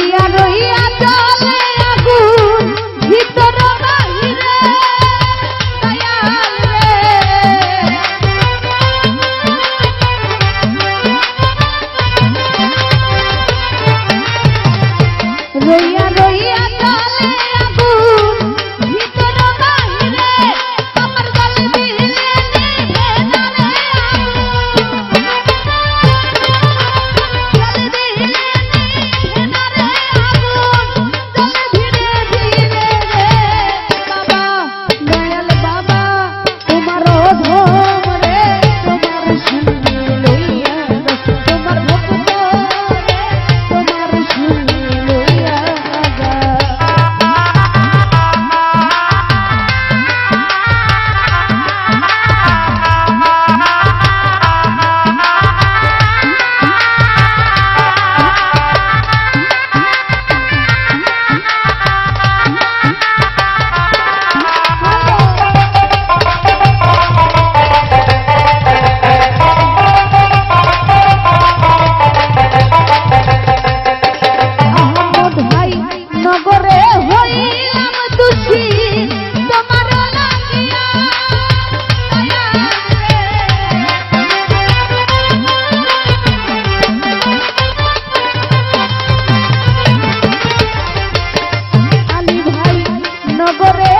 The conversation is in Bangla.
জ্বলিয়া রহিয়া চলে আগুন ভিতর বাহিরে রইয়া সাগরে